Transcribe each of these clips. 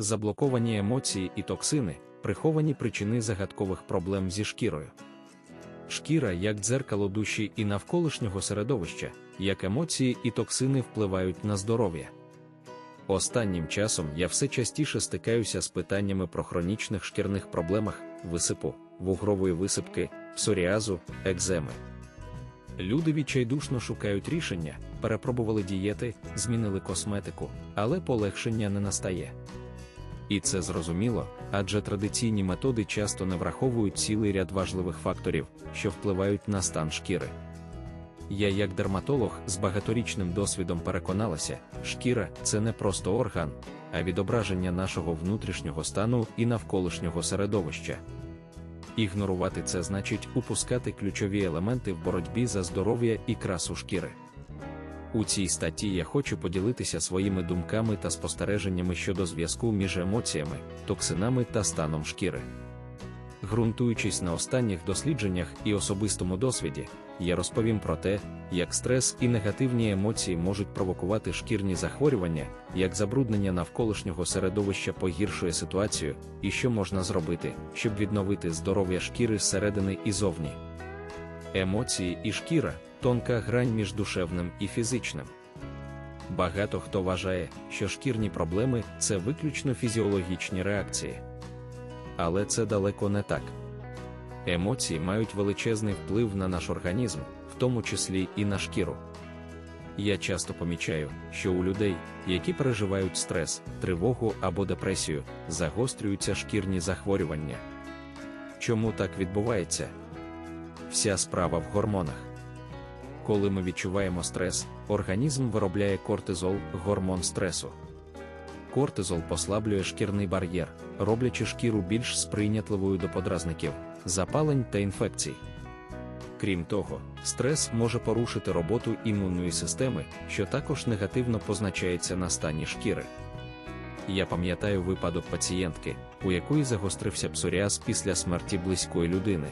заблоковані емоції і токсини, приховані причини загадкових проблем зі шкірою. Шкіра як дзеркало душі і навколишнього середовища, як емоції і токсини впливають на здоров'я. Останнім часом я все частіше стикаюся з питаннями про хронічних шкірних проблемах, висипу, вугрової висипки, псоріазу, екземи. Люди відчайдушно шукають рішення, перепробували дієти, змінили косметику, але полегшення не настає. І це зрозуміло, адже традиційні методи часто не враховують цілий ряд важливих факторів, що впливають на стан шкіри. Я, як дерматолог з багаторічним досвідом переконалася, шкіра це не просто орган, а відображення нашого внутрішнього стану і навколишнього середовища. Ігнорувати це значить упускати ключові елементи в боротьбі за здоров'я і красу шкіри. У цій статті я хочу поділитися своїми думками та спостереженнями щодо зв'язку між емоціями, токсинами та станом шкіри. Ґрунтуючись на останніх дослідженнях і особистому досвіді, я розповім про те, як стрес і негативні емоції можуть провокувати шкірні захворювання, як забруднення навколишнього середовища погіршує ситуацію, і що можна зробити, щоб відновити здоров'я шкіри зсередини і зовні. Емоції і шкіра тонка грань між душевним і фізичним. Багато хто вважає, що шкірні проблеми це виключно фізіологічні реакції. Але це далеко не так. Емоції мають величезний вплив на наш організм, в тому числі і на шкіру. Я часто помічаю, що у людей, які переживають стрес, тривогу або депресію, загострюються шкірні захворювання. Чому так відбувається? Вся справа в гормонах. Коли ми відчуваємо стрес, організм виробляє кортизол, гормон стресу. Кортизол послаблює шкірний бар'єр, роблячи шкіру більш сприйнятливою до подразників, запалень та інфекцій. Крім того, стрес може порушити роботу імунної системи, що також негативно позначається на стані шкіри. Я пам'ятаю випадок пацієнтки, у якої загострився псоріаз після смерті близької людини.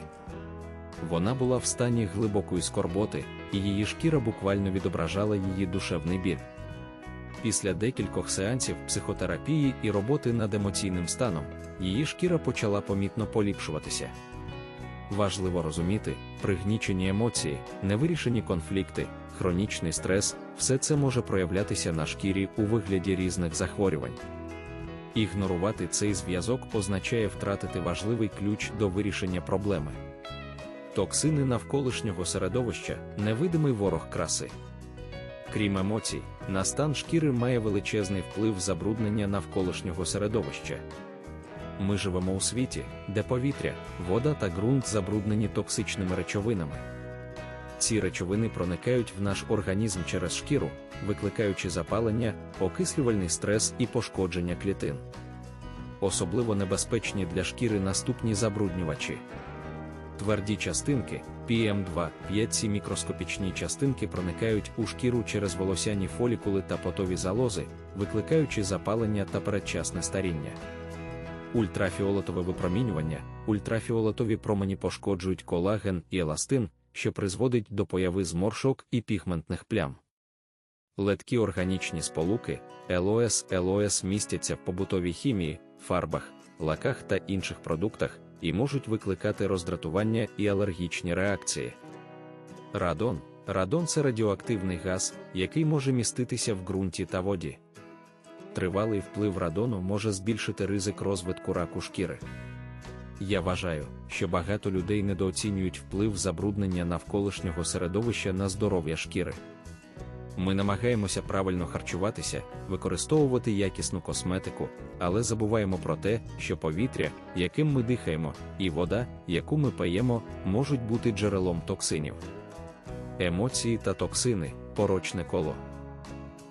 Вона була в стані глибокої скорботи, і її шкіра буквально відображала її душевний біль. Після декількох сеансів психотерапії і роботи над емоційним станом, її шкіра почала помітно поліпшуватися. Важливо розуміти, пригнічені емоції, невирішені конфлікти, хронічний стрес все це може проявлятися на шкірі у вигляді різних захворювань. Ігнорувати цей зв'язок означає втратити важливий ключ до вирішення проблеми. Токсини навколишнього середовища невидимий ворог краси. Крім емоцій, на стан шкіри має величезний вплив забруднення навколишнього середовища. Ми живемо у світі, де повітря, вода та ґрунт забруднені токсичними речовинами. Ці речовини проникають в наш організм через шкіру, викликаючи запалення, окислювальний стрес і пошкодження клітин. Особливо небезпечні для шкіри наступні забруднювачі. Тверді частинки PM2, 5 ці мікроскопічні частинки проникають у шкіру через волосяні фолікули та потові залози, викликаючи запалення та передчасне старіння. Ультрафіолетове випромінювання, ультрафіолетові промені пошкоджують колаген і еластин, що призводить до появи зморшок і пігментних плям. Леткі органічні сполуки, ЛОС, ЛОС містяться в побутовій хімії, фарбах, лаках та інших продуктах і можуть викликати роздратування і алергічні реакції. Радон Радон це радіоактивний газ, який може міститися в ґрунті та воді. Тривалий вплив радону може збільшити ризик розвитку раку шкіри. Я вважаю, що багато людей недооцінюють вплив забруднення навколишнього середовища на здоров'я шкіри. Ми намагаємося правильно харчуватися, використовувати якісну косметику, але забуваємо про те, що повітря, яким ми дихаємо, і вода, яку ми паємо, можуть бути джерелом токсинів. Емоції та токсини порочне коло.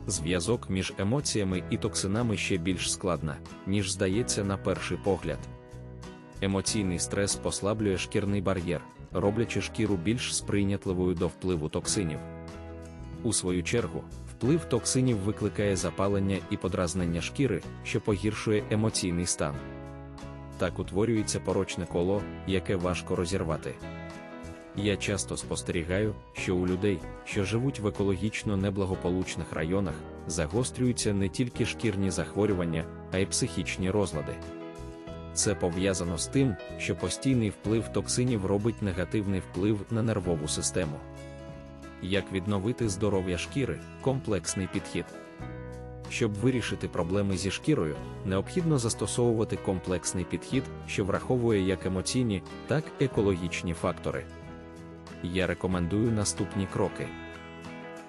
Зв'язок між емоціями і токсинами ще більш складна, ніж здається на перший погляд. Емоційний стрес послаблює шкірний бар'єр, роблячи шкіру більш сприйнятливою до впливу токсинів. У свою чергу, вплив токсинів викликає запалення і подразнення шкіри, що погіршує емоційний стан. Так утворюється порочне коло, яке важко розірвати. Я часто спостерігаю, що у людей, що живуть в екологічно неблагополучних районах, загострюються не тільки шкірні захворювання, а й психічні розлади. Це пов'язано з тим, що постійний вплив токсинів робить негативний вплив на нервову систему. Як відновити здоров'я шкіри комплексний підхід. Щоб вирішити проблеми зі шкірою, необхідно застосовувати комплексний підхід, що враховує як емоційні, так і екологічні фактори. Я рекомендую наступні кроки: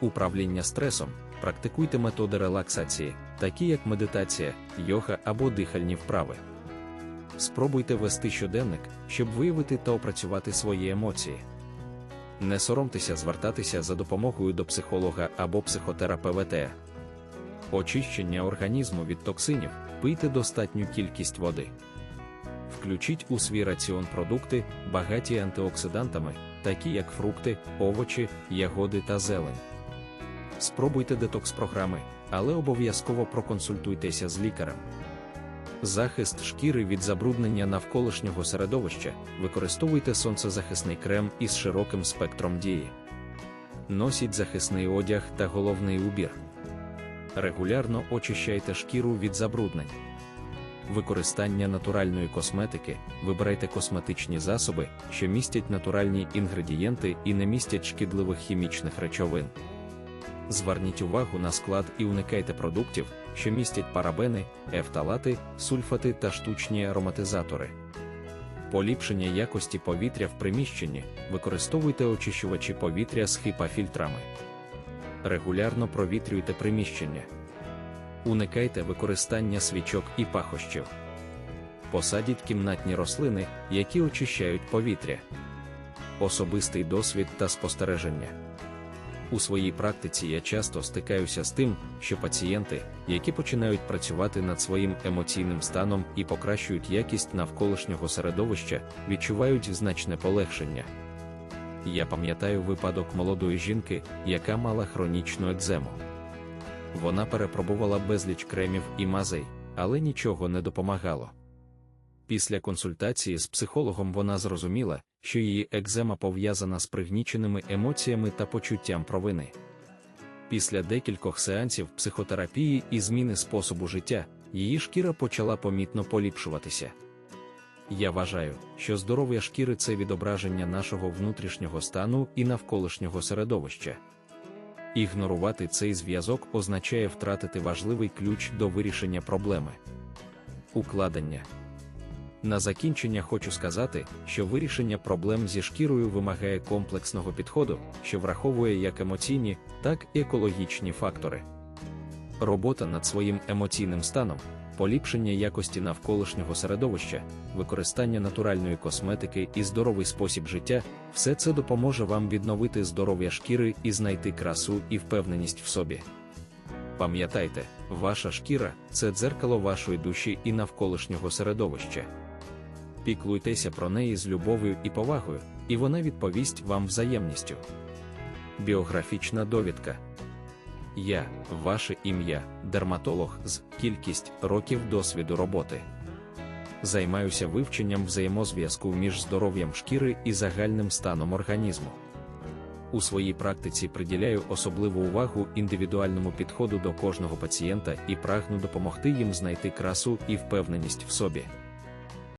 управління стресом. Практикуйте методи релаксації, такі як медитація, йога або дихальні вправи. Спробуйте вести щоденник, щоб виявити та опрацювати свої емоції. Не соромтеся звертатися за допомогою до психолога або психотерапевта. Очищення організму від токсинів, пийте достатню кількість води. Включіть у свій раціон продукти, багаті антиоксидантами, такі як фрукти, овочі, ягоди та зелень. Спробуйте детокс-програми, але обов'язково проконсультуйтеся з лікарем. Захист шкіри від забруднення навколишнього середовища, використовуйте сонцезахисний крем із широким спектром дії. Носіть захисний одяг та головний убір. Регулярно очищайте шкіру від забруднень. Використання натуральної косметики, вибирайте косметичні засоби, що містять натуральні інгредієнти і не містять шкідливих хімічних речовин. Зверніть увагу на склад і уникайте продуктів, що містять парабени, ефталати, сульфати та штучні ароматизатори. Поліпшення якості повітря в приміщенні використовуйте очищувачі повітря з хіпафільтрами. Регулярно провітрюйте приміщення. Уникайте використання свічок і пахощів. Посадіть кімнатні рослини, які очищають повітря. Особистий досвід та спостереження. У своїй практиці я часто стикаюся з тим, що пацієнти, які починають працювати над своїм емоційним станом і покращують якість навколишнього середовища, відчувають значне полегшення. Я пам'ятаю випадок молодої жінки, яка мала хронічну екзему. Вона перепробувала безліч кремів і мазей, але нічого не допомагало. Після консультації з психологом вона зрозуміла, що її екзема пов'язана з пригніченими емоціями та почуттям провини. Після декількох сеансів психотерапії і зміни способу життя, її шкіра почала помітно поліпшуватися. Я вважаю, що здоров'я шкіри це відображення нашого внутрішнього стану і навколишнього середовища. Ігнорувати цей зв'язок означає втратити важливий ключ до вирішення проблеми. Укладення на закінчення хочу сказати, що вирішення проблем зі шкірою вимагає комплексного підходу, що враховує як емоційні, так і екологічні фактори. Робота над своїм емоційним станом, поліпшення якості навколишнього середовища, використання натуральної косметики і здоровий спосіб життя все це допоможе вам відновити здоров'я шкіри і знайти красу і впевненість в собі. Пам'ятайте, ваша шкіра це дзеркало вашої душі і навколишнього середовища. Піклуйтеся про неї з любов'ю і повагою, і вона відповість вам взаємністю. Біографічна довідка. Я, ваше ім'я, дерматолог з кількість років досвіду роботи. Займаюся вивченням взаємозв'язку між здоров'ям шкіри і загальним станом організму. У своїй практиці приділяю особливу увагу індивідуальному підходу до кожного пацієнта і прагну допомогти їм знайти красу і впевненість в собі.